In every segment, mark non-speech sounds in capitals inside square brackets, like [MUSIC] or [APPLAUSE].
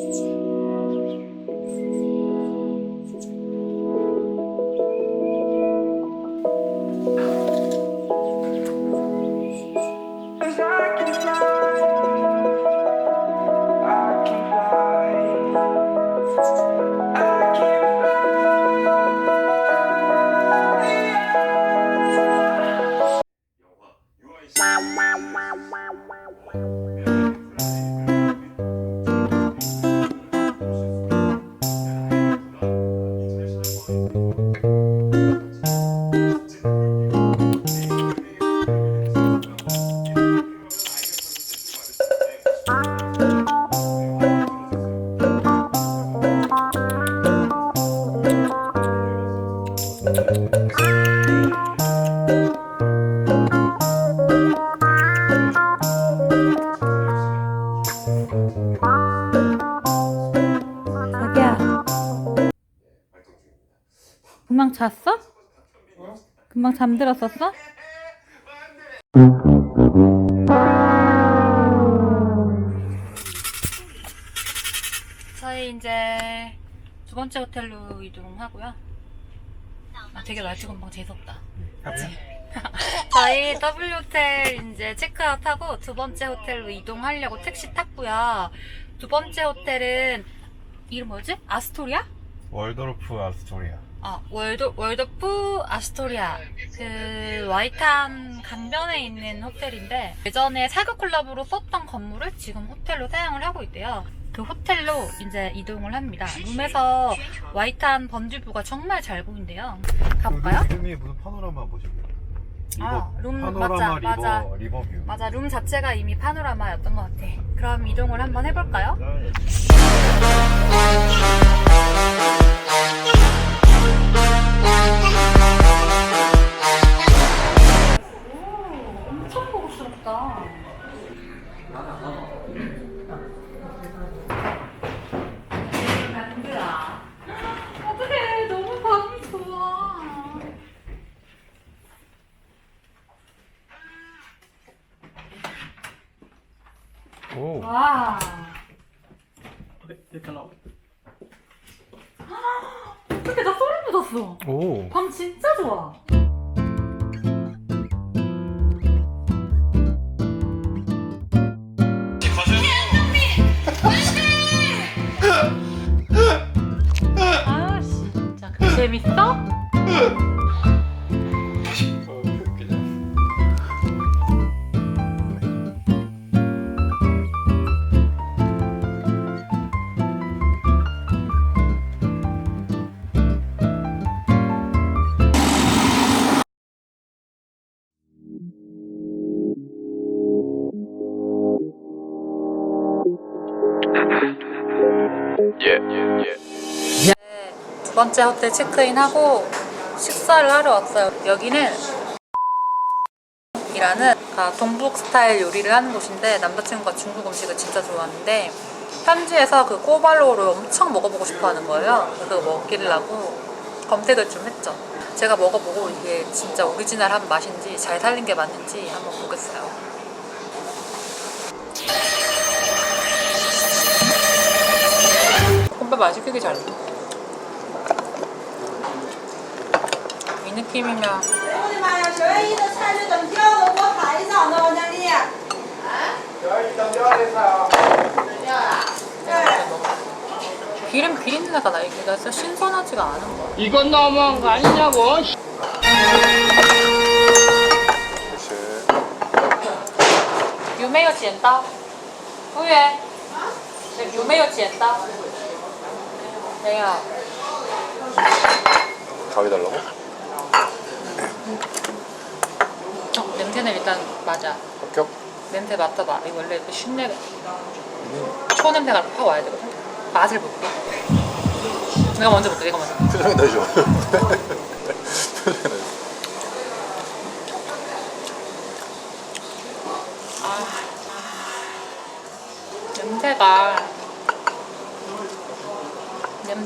podcasts. 금방 잤어? 금방 잠들었었어? 저희 이제 두 번째 호텔로 이동하고요. 아, 되게 날씨 금방 재수없다. [LAUGHS] 저희 W 호텔 이제 체크아웃 하고 두 번째 호텔로 이동하려고 택시 탔고요. 두 번째 호텔은 이름 뭐지? 아스토리아? 월드로프 아스토리아. 아, 월드, 월드프 아스토리아. 그, 와이탄 강변에 있는 호텔인데, 예전에 사교 콜라보로 썼던 건물을 지금 호텔로 사용을 하고 있대요. 그 호텔로 이제 이동을 합니다. 룸에서 와이탄 번지뷰가 정말 잘 보인대요. 가볼까요? 그 이름이 무슨 파노라마 뭐죠? 아, 룸, 맞아, 리버, 맞아. 리버뷰. 맞아, 룸 자체가 이미 파노라마였던 것 같아. 그럼 이동을 한번 해볼까요? 오. 와. 어떻게 나 소름 돋았어. 오. 방 진짜 좋아. 아 진짜 재밌어? 네, 두 번째 호텔 체크인하고 식사를 하러 왔어요. 여기는 이라는 아, 동북 스타일 요리를 하는 곳인데 남자친구가 중국 음식을 진짜 좋아하는데 현지에서 그 꼬발로우를 엄청 먹어보고 싶어 하는 거예요. 그거 먹기려고 검색을 좀 했죠. 제가 먹어보고 이게 진짜 오리지널한 맛인지 잘 살린 게 맞는지 한번 보겠어요. 맛이 되게 잘 나. 이 느낌이면 기름 비린내 나가 나 이게 나 진짜 신선하지가 않은 거야. 이건 너무한 거 아니냐고. 유메요 지엔다 후에 네, 유메요 지엔다 有。 가위 달라고? 어, 냄새는 일단 맞아. 합격? 냄새 맡아봐. 이 원래 그 신내 초 냄새가 확 와야 되거든. 맛을 볼게. 내가 먼저 볼게. 내가 먼저. 표정이 나죠. 표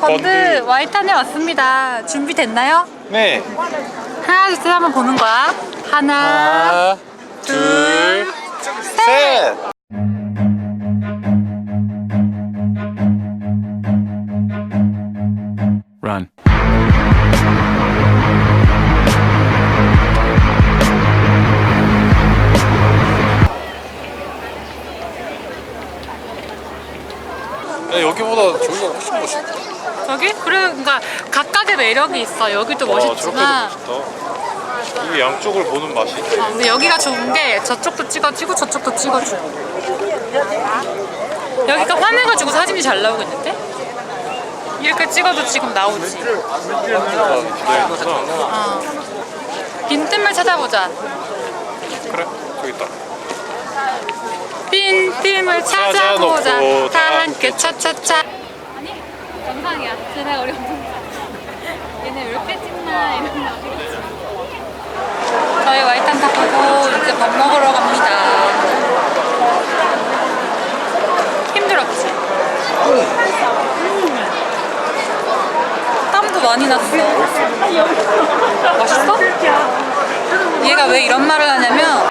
번드 와이탄에 왔습니다. 준비됐나요? 네. 하나, 둘, 셋 한번 보는 거야. 하나, 둘, 셋. Run. 야, 여기보다 저기가 훨씬 멋있다. 저기? 그래, 그러니까 각각의 매력이 있어. 여기도 멋있지만. 와, 저렇게도 멋있다. 이 양쪽을 보는 맛이 있다. 어, 근데 여기가 좋은 게 저쪽도 찍어주고 저쪽도 찍어주고. 여기가 화내가지고 사진이 잘 나오겠는데? 이렇게 찍어도 지금 나오지. 기다리면서 어. 빈틈을 찾아보자. 그래 저기 있다. 빈 틈을 찾아보자. 찾아놓고 다 다 함께 차차차. 아니, 정상이야. 제가 우리 엄청 얘네 왜 이렇게 찍나 이런 거. 저희 와이탄 다 보고 이제 밥 먹으러 갑니다. 힘들었지? 음. 땀도 많이 났어. 맛있어? 얘가 왜 이런 말을 하냐면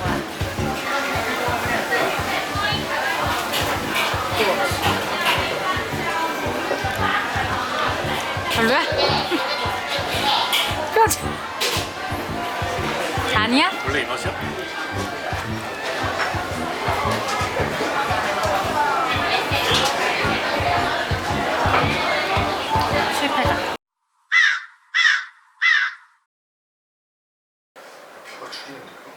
별로야? [LAUGHS] 표정. 아니야? 원래 이 맛이야? 실패다. 어,